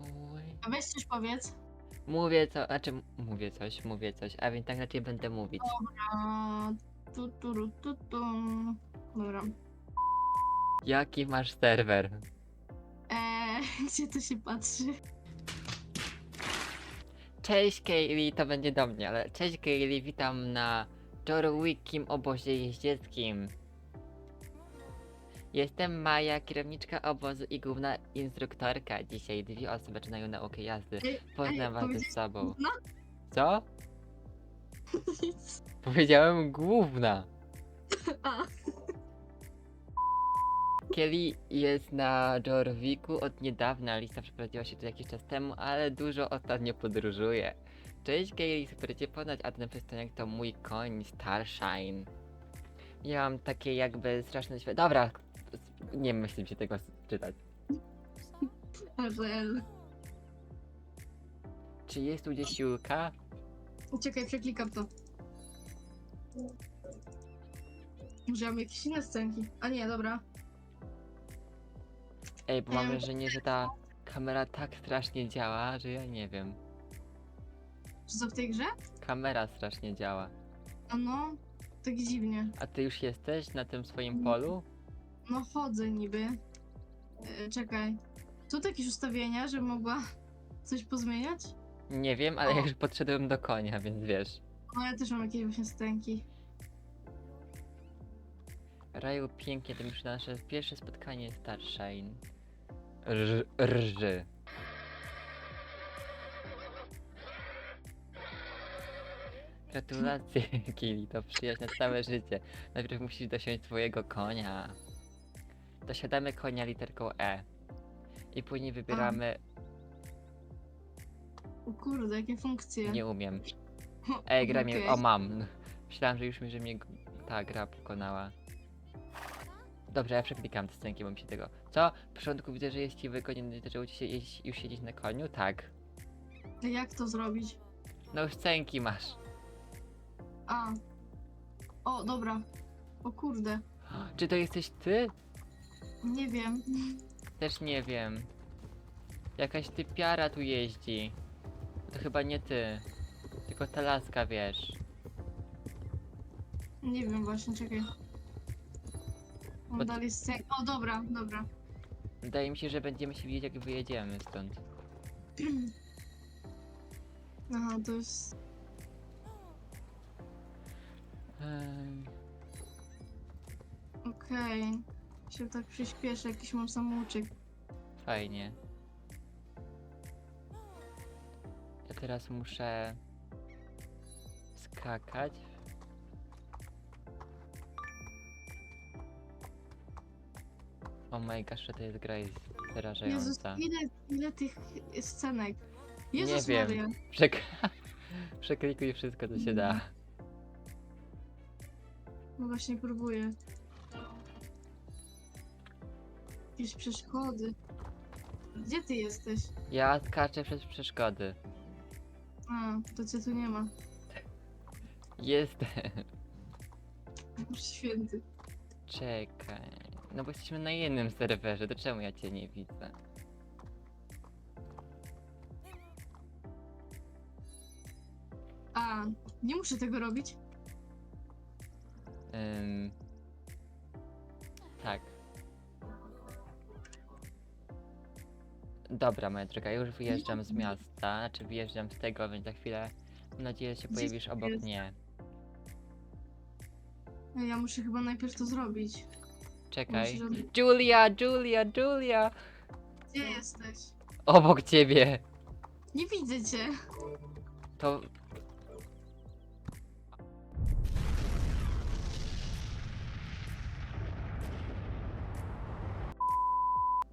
Uj. A weź coś powiedz. Mówię co, znaczy mówię coś, mówię coś, a więc tak raczej będę mówić. A, tu, tu, ru, tu, tu. Dobra. Jaki masz serwer? Eee, gdzie to się patrzy? Cześć Kaylee, to będzie do mnie, ale cześć Kaylee, witam na Jorwickim obozie jeździeckim. Jestem Maja, kierowniczka obozu i główna instruktorka. Dzisiaj dwie osoby zaczynają naukę jazdy. Ej, Poznam was ze powiedziałeś sobą. No, Co? nic. Powiedziałem główna. A, Kelly jest na Jorwiku od niedawna, lista przeprowadziła się tu jakiś czas temu, ale dużo ostatnio podróżuje. Cześć Kelly, super cię poznać, a ten przystojniak to mój koń Starshine. Ja mam takie jakby straszne świat. Dobra, nie myślę się tego czytać. Arel. Czy jest tu gdzieś Julka? Czekaj, przeklikam to. Może ja mam jakieś inne scenki? A nie, dobra. Ej, bo mam Em. wrażenie, że ta kamera tak strasznie działa, że ja nie wiem. Czy co w tej grze? Kamera strasznie działa. A no, tak dziwnie. A ty już jesteś na tym swoim polu? No chodzę niby. E, czekaj. Tu jakieś ustawienia, że mogła coś pozmieniać? Nie wiem, ale ja już podszedłem do konia, więc wiesz. No ja też mam jakieś właśnie stęki. Raju, pięknie, to już nasze pierwsze spotkanie Starshine. Rż, rży. Gratulacje, Kili, to przyjaźń na całe życie. Najpierw musisz dosiąść swojego konia. Dosiadamy konia literką E. I później wybieramy... O kurde, jakie funkcje. Nie umiem. Ej, gra mnie... O, mam. Myślałem, że już mi, że mnie g- ta gra pokonała. Dobrze, ja przeklikam te scenki, bo mi się tego... Co? W porządku widzę, że ci wygodnie, zaczęło ci się już siedzieć na koniu? Tak. A Jak to zrobić? No już scenki masz. A. O, dobra. O kurde. Czy to jesteś ty? Nie wiem. Też nie wiem. Jakaś typiara tu jeździ. To chyba nie ty. Tylko ta laska, wiesz. Nie wiem właśnie, czekaj. Scen... O, dobra, dobra. Wydaje mi się, że będziemy się widzieć, jak wyjedziemy stąd. Aha, to jest... Okej. Się tak przyspieszę, jakiś mam samouczek. Fajnie. Ja teraz muszę skakać. O my gosh, to jest gra jest Jezus, przerażająca. ile, ile tych scenek. Jezus wiem. Maria. Przek Przeklikuj wszystko, co się da. No właśnie próbuję. Jakieś przeszkody. Gdzie ty jesteś? Ja skaczę przez przeszkody. A, to cię tu nie ma. Jestem. Święty. Czekaj. No bo jesteśmy na jednym serwerze, to czemu ja cię nie widzę? A, nie muszę tego robić? Ym... Dobra, moja droga, już wyjeżdżam z miasta, znaczy wyjeżdżam z tego, więc za chwilę mam nadzieję, że się Gdzie pojawisz obok jest? mnie. Ja muszę chyba najpierw to zrobić. Czekaj. Muszę robić- Julia, Julia, Julia! Gdzie jesteś? Obok ciebie! Nie widzę cię. To...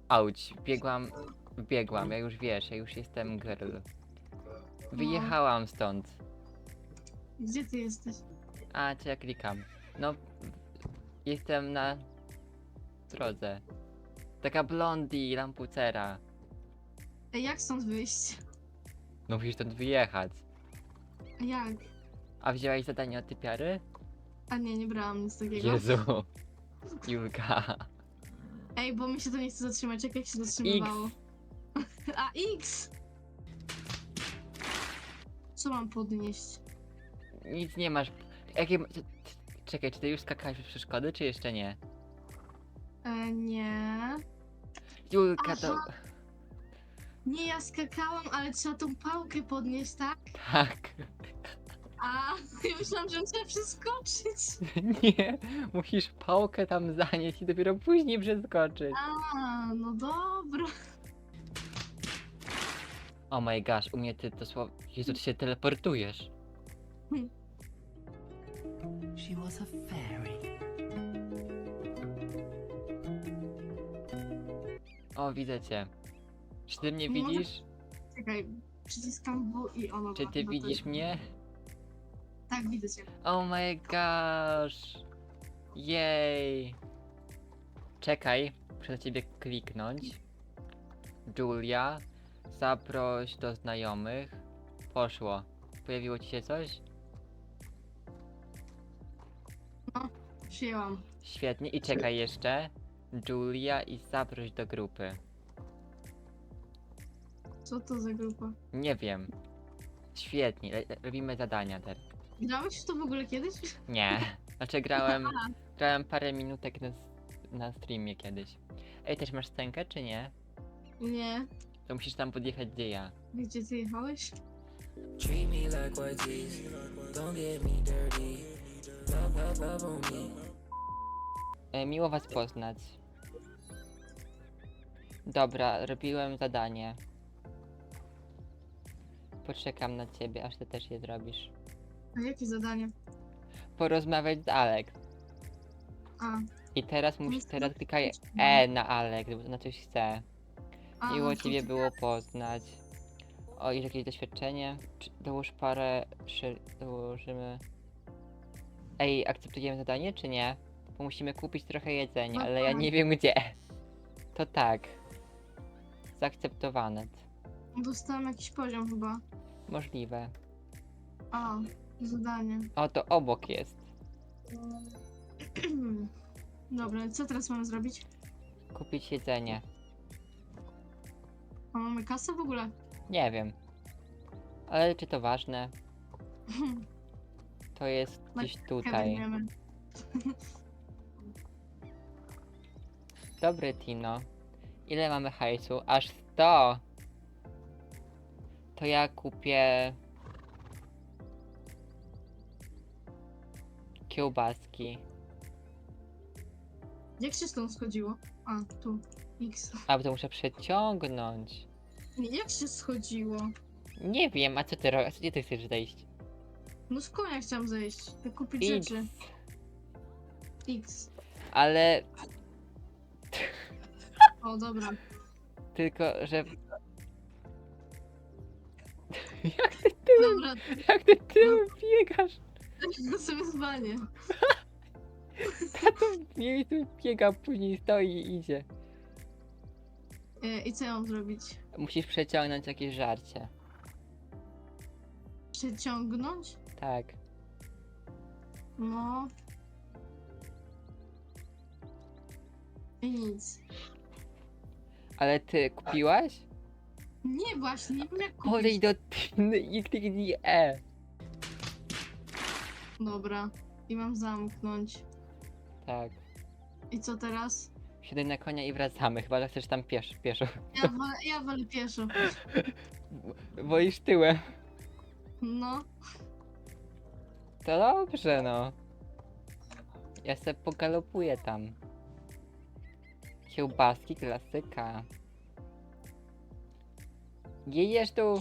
Auć, biegłam, biegłam, ja już wiesz, ja już jestem girl. Wyjechałam stąd. Gdzie ty jesteś? A, czy ja klikam? No, jestem na drodze. Taka blondi, lampucera. Ej, jak stąd wyjść? No musisz stąd wyjechać. Jak? A wzięłaś zadanie od typiary? A nie, nie brałam nic takiego. Jezu. Julka. Ej, bo mi się to nie chce zatrzymać. Jak, jak się zatrzymywało? A, X! Co mam podnieść? Nic nie masz. Jakie... c- c- Czekaj, czy ty już skakałeś przez przeszkody, czy jeszcze nie? E, nie. Julka, to... Nie, ja skakałam, ale trzeba tą pałkę podnieść, tak? Tak. A, ja myślałam, że trzeba przeskoczyć. Nie, musisz pałkę tam zanieść i dopiero później przeskoczyć. A, no dobra. Oh my gosh, u mnie ty dosłownie... Jezu, ty się teleportujesz. She was a fairy. O, widzę cię. Czy ty mnie Nie mogę- widzisz? Czekaj, przyciskam W i ono. Czy ty widzisz mnie? Tak, widzę cię. Oh my gosh. Jej. Czekaj, muszę na ciebie kliknąć. Julia, zaproś do znajomych. Poszło. Pojawiło ci się coś? Przyjęłam. Świetnie. I czekaj jeszcze. Julia i zaproś do grupy. Co to za grupa? Nie wiem. Świetnie, le- robimy zadania teraz. Grałeś w to w ogóle kiedyś? Nie. Znaczy grałem, grałem parę minutek na, na streamie kiedyś. Ej, też masz scenkę, czy nie? Nie. To musisz tam podjechać gdzie ja. Gdzie ty jechałeś? Treat me like what these. Don't get me dirty. Love, love, love on me. E, miło was poznać. Dobra, robiłem zadanie. Poczekam na ciebie, aż ty też je zrobisz. A jakie zadanie? Porozmawiać z Alex. A, I teraz musisz, Nic teraz nie klikaj chcesz, E na Alex, bo na coś chce. A Miło to ciebie było poznać. O, i jakieś doświadczenie? Czy dołóż parę... Szy... dołożymy... Ej, akceptujemy zadanie, czy nie? Bo musimy kupić trochę jedzenia, No ale ja tak. nie wiem gdzie. To tak. Zaakceptowane. Dostałam jakiś poziom chyba. Możliwe. A, zadanie. O, to obok jest. Dobra, co teraz mamy zrobić? Kupić jedzenie. A mamy kasę w ogóle? Nie wiem. Ale czy to ważne? To jest Na gdzieś tutaj. wiemy. Dobry Tino. Ile mamy hajsu? Aż 100! To ja kupię... Kiełbaski. Jak się stąd schodziło? A, tu. A, bo to muszę przeciągnąć. Jak się schodziło? Nie wiem, a co ty robisz? Gdzie ty chcesz zejść? No z konia chciałam zejść. By kupić X. rzeczy. X. Ale O, dobra. tylko, że... jak ty tyłem, Dobra, jak ty tyłem biegasz? to sobie zwalnię. Tato w miejscu biega, później stoi i idzie. E, I co ja mam zrobić? Musisz przeciągnąć jakieś żarcie. Przeciągnąć? Tak. No. I nic. Ale ty kupiłaś? Nie, właśnie, nie wiem jak kupić. do i kliknij E. Dobra. I mam zamknąć. Tak. I co teraz? Siadaj na konia i wracamy, chyba że chcesz tam piesz, pieszo. Ja wolę, ja wolę pieszo. Wolisz tyłem. No. To dobrze, no. Ja se pogalopuję tam. Kiełbaski, klasyka. Jedziesz tu.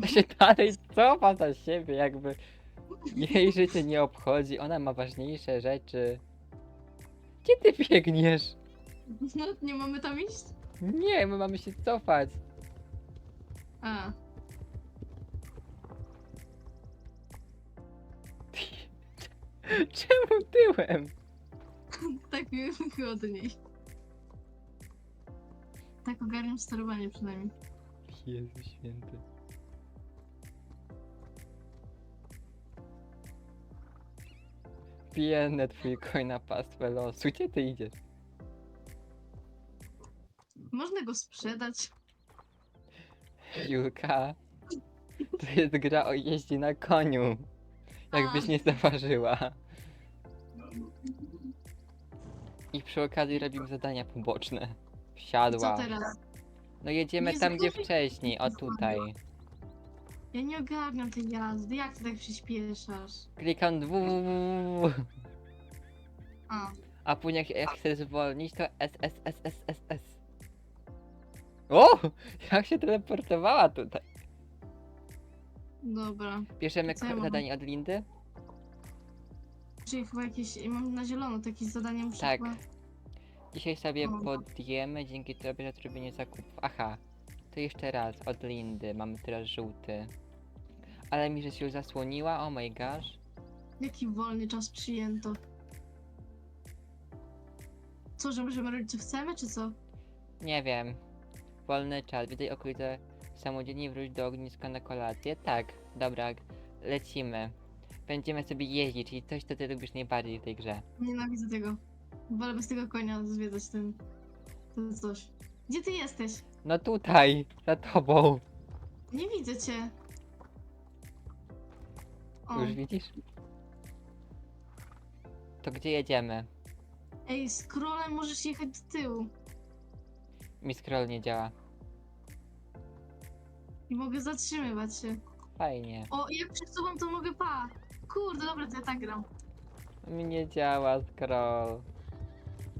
To się dalej cofa za siebie, jakby jej życie nie obchodzi. Ona ma ważniejsze rzeczy. Gdzie ty biegniesz? No, nie mamy tam iść? Nie, my mamy się cofać. A. Czemu tyłem? Tak mi wygodniej. Tak ogarniam sterowanie przynajmniej. Jezu święty. Biedny twój na pastwę losu. Gdzie ty idziesz? Można go sprzedać. Julka, to jest gra o jeździe na koniu. Jakbyś nie zauważyła. I przy okazji robimy zadania poboczne. Co Wsiadła. teraz? No jedziemy Nie tam, gdzie wcześniej, o tutaj. Ja nie ogarniam tej jazdy. Jak ty tak przyspieszasz? Klikam dwu, A, a później jak, jak chcę zwolnić, to S, S, S, S, S, S. O! Jak się teleportowała tutaj. dobra. Bierzemy Co ja ko- mam? zadanie od Lindy? Czyli chyba jakieś. Mam na zielono to jakieś zadanie muszę Tak. chyba... Dzisiaj sobie O. podjemy dzięki tobie za zrobienie zakupów. Aha, to jeszcze raz od Lindy. Mamy teraz żółty. Ale mi, że się już zasłoniła, oh my gosh. Jaki wolny czas przyjęto? Co, że możemy robić co chcemy, czy co? Nie wiem. Wolny czas. Witaj okolice samodzielnie wróć do ogniska na kolację. Tak, dobra, lecimy. Będziemy sobie jeździć, czyli coś, co ty lubisz najbardziej w tej grze. Nienawidzę tego. Wolę bez tego konia zwiedzać ten... ten coś. Gdzie ty jesteś? No tutaj, za tobą. Nie widzę cię. O, Już widzisz? To gdzie jedziemy? ej, scrollem możesz jechać do tyłu. Mi scroll nie działa. I mogę zatrzymywać się. Fajnie. O, jak przesuwam, to mogę pa. Kurde, dobra, to ja tak gram. Mi nie działa scroll.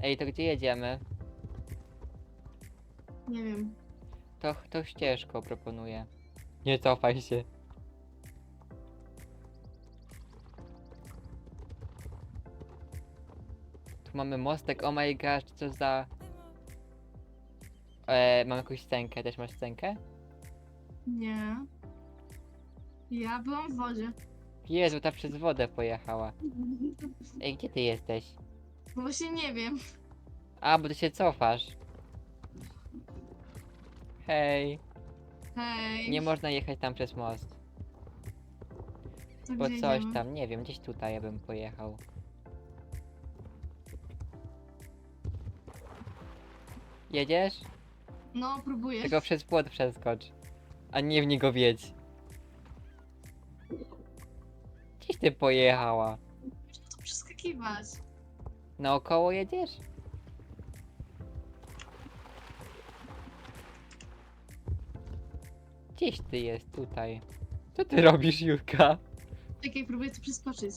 Ej, to gdzie jedziemy? Nie wiem. To, to ścieżką proponuję. Nie cofaj się. Tu mamy mostek, oh my gosh, co za... E, mam jakąś scenkę, też masz scenkę? Nie. Ja byłam w wodzie. Jezu, ta przez wodę pojechała. Ej, gdzie ty jesteś? No właśnie nie wiem. A, bo ty się cofasz. Hej, Hej. nie można jechać tam przez most. to Bo gdzie coś idziemy? tam, nie wiem, gdzieś tutaj ja bym pojechał. Jedziesz? No, próbuję. Tylko przez płot przeskocz. A nie w niego wiedź. Gdzieś ty pojechała? Można to przeskakiwać. Naokoło jedziesz? Gdzieś ty jest tutaj. Co ty robisz, Julka? Czekaj, próbuję to przeskoczyć.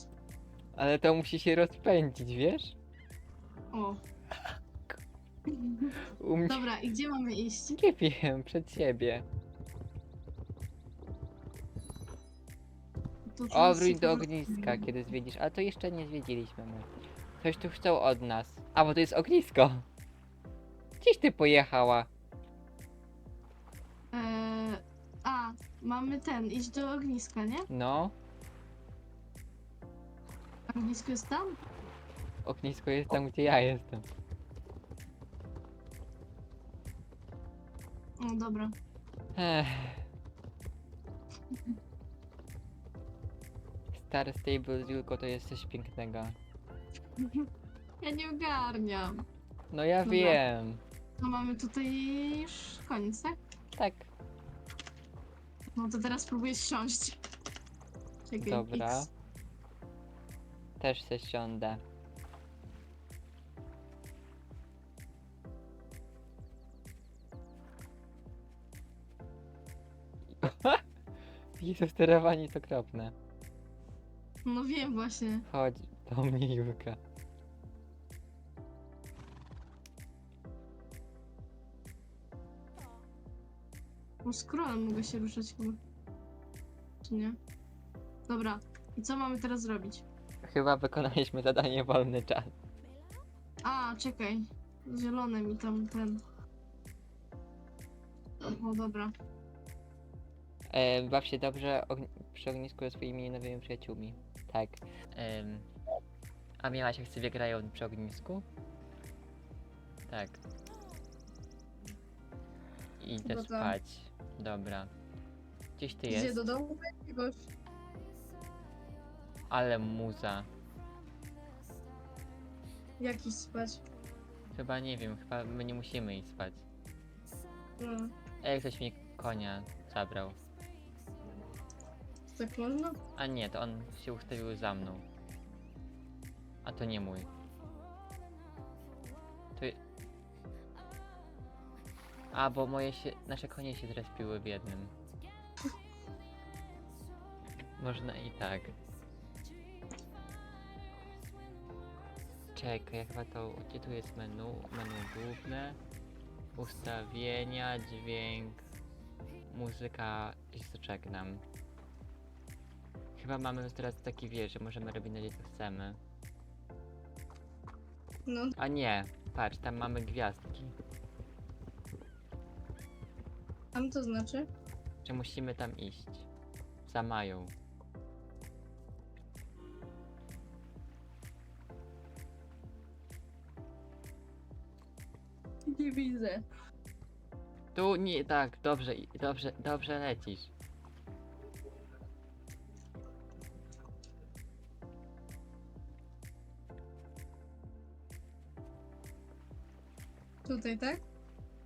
Ale to musi się rozpędzić, wiesz? O. U mnie Dobra, i gdzie mamy iść? nie wiem, przed siebie. Tu O, wróć do ogniska, kiedy zwiedzisz. Ale to jeszcze nie zwiedziliśmy my. Coś tu chcą od nas. A, bo to jest ognisko. Gdzieś ty pojechała? Eee, a, mamy ten, iść do ogniska, nie? No, Ognisko jest tam? ognisko jest tam, gdzie ja jestem. O, dobra. Ech. Star Stable Julką to jest coś pięknego. Ja nie ogarniam. No ja Dobra. wiem. To mamy tutaj już koniec, tak? Tak, No to teraz próbuję siąść. Czekaj, dobra. X. Też się siądę. Jezu, sterowanie jest okropne. No wiem właśnie. Chodź do mnie, Julka. No scrollem mogę się ruszać chyba. Czy nie? Dobra. I co mamy teraz zrobić? Chyba wykonaliśmy zadanie wolny czas. A, czekaj. Zielone mi tam ten. O, dobra. E, baw się dobrze ogni- przy ognisku ze swoimi nowymi przyjaciółmi. Tak. Em, a miałaś jak sobie grają przy ognisku? Tak. Idę No to- spać. Dobra. Gdzieś ty Gdzie jest, do domu jakiegoś? ale muza. Jakiś spać. Chyba nie wiem, chyba my nie musimy iść spać. No, Ej, ktoś mi konia zabrał. tak można? A nie, to on się ustawił za mną. A to nie mój. A, bo moje się... Nasze konie się zrespiły w jednym. Można i tak. Czekaj, ja chyba to... Gdzie tu jest menu? Menu główne. Ustawienia, dźwięk, muzyka i zaczeknam. Chyba mamy już teraz taki wiesz, że możemy robić na niej co chcemy. No, A nie, patrz, tam mamy gwiazdki. Co to znaczy? Że musimy tam iść. Za Mają. Nie widzę. Tu nie, tak, dobrze, i- dobrze, dobrze lecisz. Tutaj, tak?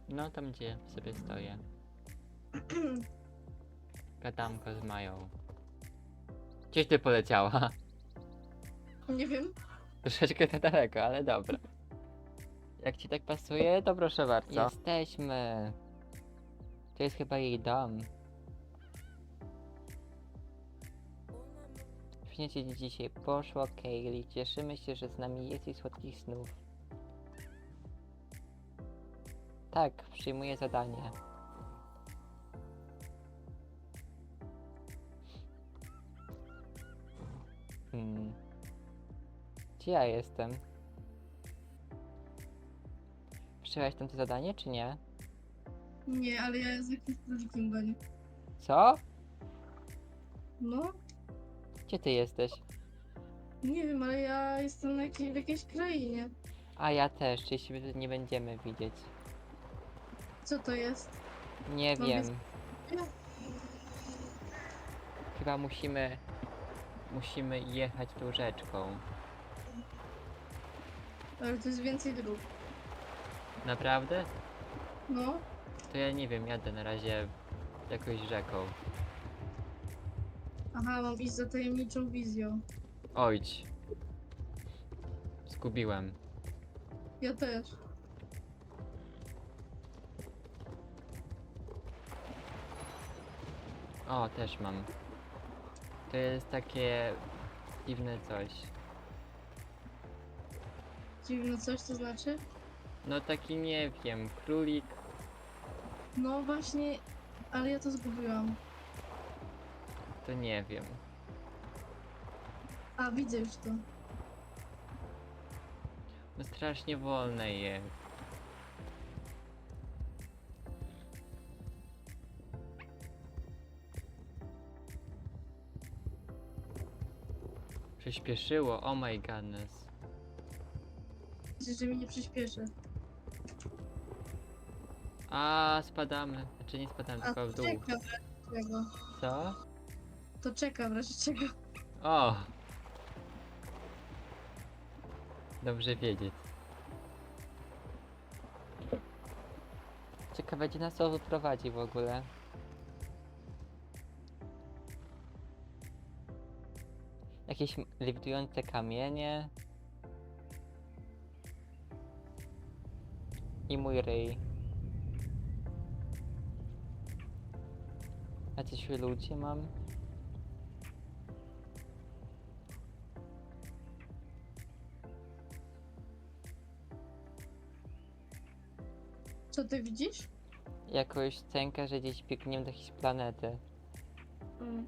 No tam gdzie sobie stoję. Gadamko z Mają. Gdzieś ty poleciała? Nie wiem. Troszeczkę za daleko, ale dobra. Jak ci tak pasuje, to proszę bardzo. Jesteśmy. To jest chyba jej dom. Świetnie ci dzisiaj poszło, Kaylee. Cieszymy się, że z nami jest i słodkich snów. Tak, przyjmuję zadanie. Gdzie ja jestem? Przyjąłeś tam to zadanie, czy nie? Nie, ale ja z jakimś królikiem gonię. Co? No, Gdzie ty jesteś? nie wiem, ale ja jestem na jakiej, w jakiejś krainie. A ja też, czyli się nie będziemy widzieć. Co to jest? Nie No wiem. Chyba musimy... Musimy jechać tą rzeczką. Ale to jest więcej dróg. Naprawdę? No, To ja nie wiem, jadę na razie jakąś rzeką. aha, mam iść za tajemniczą wizją. Ojdź. Zgubiłem. Ja też. O, też mam. To jest takie dziwne coś. Dziwne coś to znaczy? No taki nie wiem, królik. No właśnie, ale ja to zgubiłam. To nie wiem. A, widzę już to. No strasznie wolne jest. Przyspieszyło, oh my godness. Myślę, że mi nie przyspieszy. A spadamy. Znaczy nie spadamy, A, tylko w to dół. czeka w razie czego. Co? To czeka w razie czego. O! Dobrze wiedzieć. Ciekawe, gdzie nas to wyprowadzi w ogóle. Jakieś m- lewitujące kamienie. I mój ryj. Jacyś ludzie mam? Co ty widzisz? Jakąś scenkę, że gdzieś biegniemy do jakiejś planety. Mm.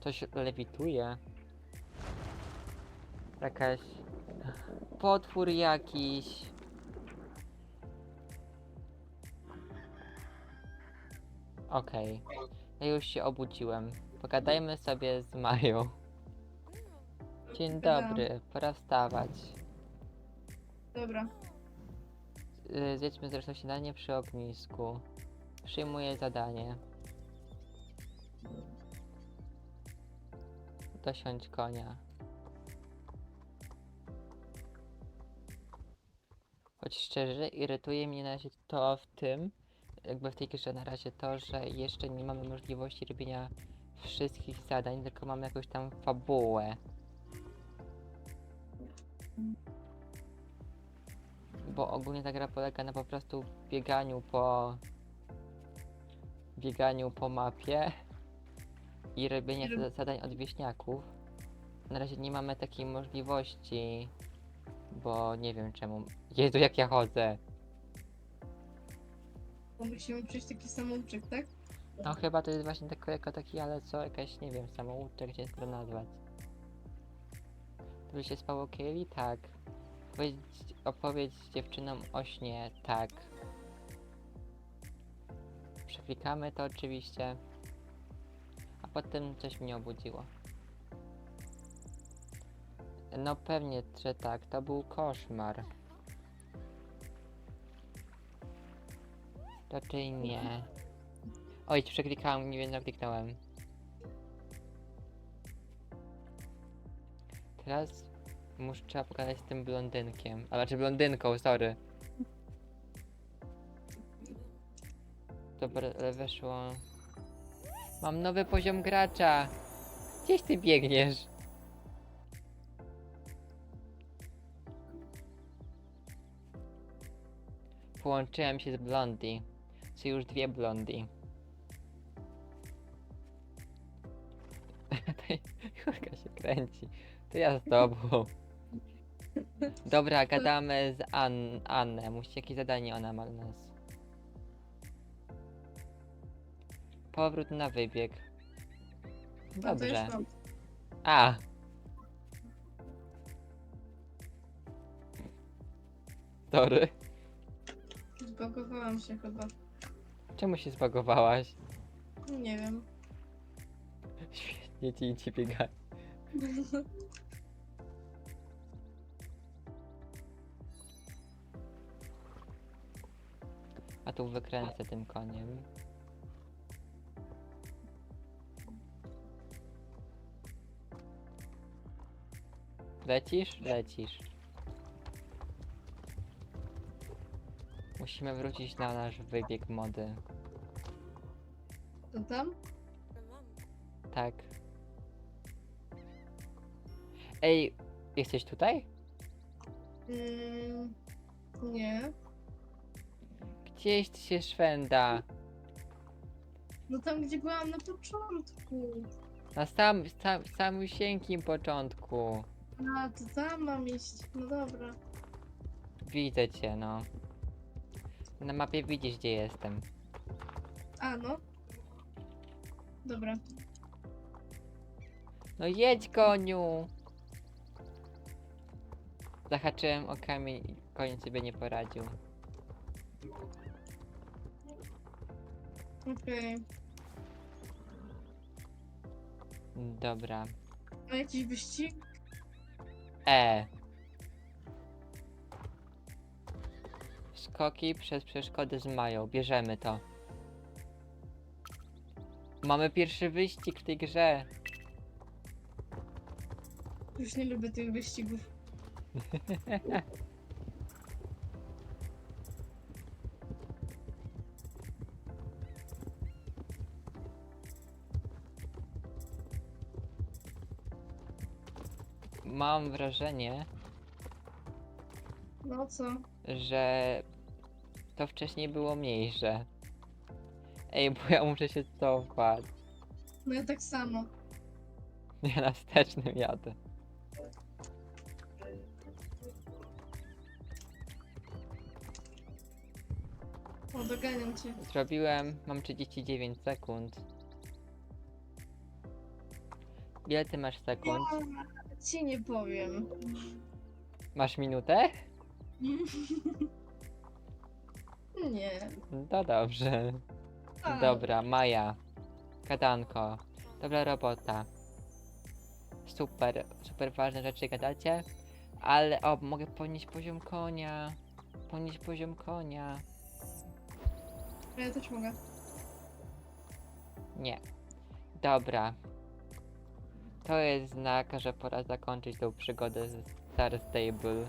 Coś lewituje. Jakaś... Potwór jakiś. Okej. Ja już się obudziłem. Pogadajmy sobie z Mają. Dzień dobry, pora wstawać. Dobra. Y, Zjedźmy zresztą śniadanie przy ognisku. Przyjmuję zadanie. Dosiądź konia. Choć szczerze, irytuje mnie na razie to w tym, jakby w tej grze na razie to, że jeszcze nie mamy możliwości robienia wszystkich zadań, tylko mamy jakąś tam fabułę. Bo ogólnie ta gra polega na po prostu bieganiu po bieganiu po mapie i robienia zadań od wieśniaków. Na razie nie mamy takiej możliwości, bo nie wiem czemu. Jezu, jak ja chodzę! Bo musimy przejść taki samouczek, tak? No chyba to jest właśnie tylko jako taki, ale co, jakaś, nie wiem, samouczek, gdzie to nazwać. To by się spało Kaylee? Tak. Opowiedz, opowiedz dziewczynom o śnie? Tak. Przeklikamy to oczywiście. A potem coś mnie obudziło. No pewnie, że tak, to był koszmar. Raczej nie. Oj, przeklikałem, nie wiem, kliknąłem. Teraz muszę trzeba pogadać z tym blondynkiem. A znaczy blondynką, sorry. Dobra, ale weszło. Mam nowy poziom gracza. Gdzieś ty biegniesz? Połączyłem się z Blondi. Są już dwie Blondi. Jurka się kręci. To ja z tobą. Dobra, gadamy z An Anne. Musi jakieś zadanie ona ma dla nas. Powrót na wybieg. Już Dobrze. A! Sorry. Zbagowałam się chyba. Czemu się zbagowałaś? Nie wiem. Świetnie ci ci biega. A tu wykręcę tym koniem. Lecisz? Lecisz. Musimy wrócić na nasz wybieg mody. To tam? Tak. Ej, jesteś tutaj? Mm, nie. Gdzieś ty się szwenda. No tam, gdzie byłam na początku. Na sam, sam, samym początku. A, to tam mam iść. No dobra. Widzę cię, no. Na mapie widzisz, gdzie jestem. A, no. Dobra. No jedź, koniu! Zahaczyłem o kamień i koń sobie nie poradził. Okej. Dobra. A jakiś wyścig? E. Skoki przez przeszkody z Mają. Bierzemy to. Mamy pierwszy wyścig w tej grze. Już nie lubię tych wyścigów. Mam wrażenie, No co? że to wcześniej było mniejsze. Ej, bo ja muszę się cofać. No ja tak samo. Ja na wstecznym jadę. O, doganiam cię. Zrobiłem, mam 39 sekund. Ile ty masz sekund? Ja ci nie powiem. Masz minutę? Nie. No dobrze. Dobra, Maja. Gadanko. Dobra robota. Super, super ważne rzeczy gadacie. Ale, o, mogę podnieść poziom konia. Podnieść poziom konia. Ja też mogę. Nie. Dobra. To jest znak, że pora zakończyć tą przygodę z Star Stable.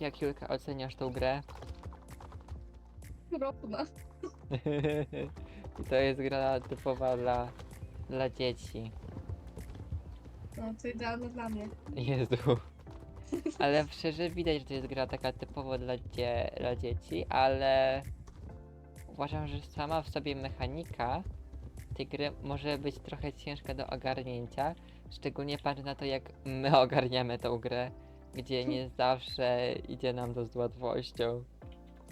Jak Julka oceniasz tą grę? Równa. I to jest gra typowa dla, dla dzieci. No to idealne dla mnie. Jezu. Ale szczerze widać, że to jest gra taka typowo dla, dzie dla dzieci, ale uważam, że sama w sobie mechanika tej gry może być trochę ciężka do ogarnięcia. Szczególnie patrz na to, jak my ogarniamy tą grę, gdzie nie zawsze idzie nam to z łatwością.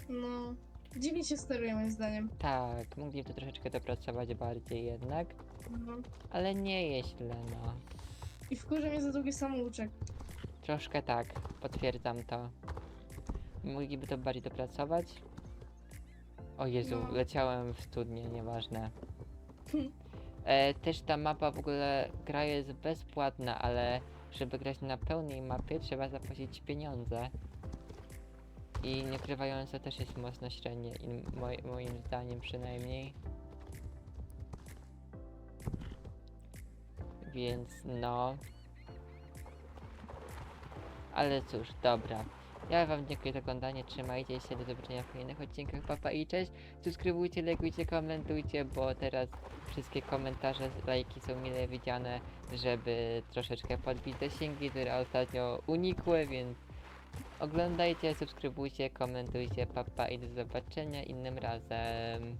No. Dziwnie się steruje moim zdaniem. Tak, mogliby to troszeczkę dopracować bardziej jednak, No. ale nie jest źle, no. I wkurza mnie za długi samouczek. Troszkę tak, potwierdzam to. Mogliby to bardziej dopracować. O Jezu, No. leciałem w studnię, nieważne. E, też ta mapa w ogóle, gra jest bezpłatna, ale żeby grać na pełnej mapie trzeba zapłacić pieniądze. I nie ukrywając to też jest mocno średnie, moj, moim zdaniem przynajmniej. Więc no, ale cóż, dobra. Ja wam dziękuję za oglądanie, trzymajcie się, do zobaczenia w kolejnych odcinkach, papa i cześć. Subskrybujcie, lajkujcie, komentujcie, bo teraz wszystkie komentarze, lajki są mile widziane, żeby troszeczkę podbić zasięgi, które ostatnio unikły, więc oglądajcie, subskrybujcie, komentujcie, papa i do zobaczenia innym razem.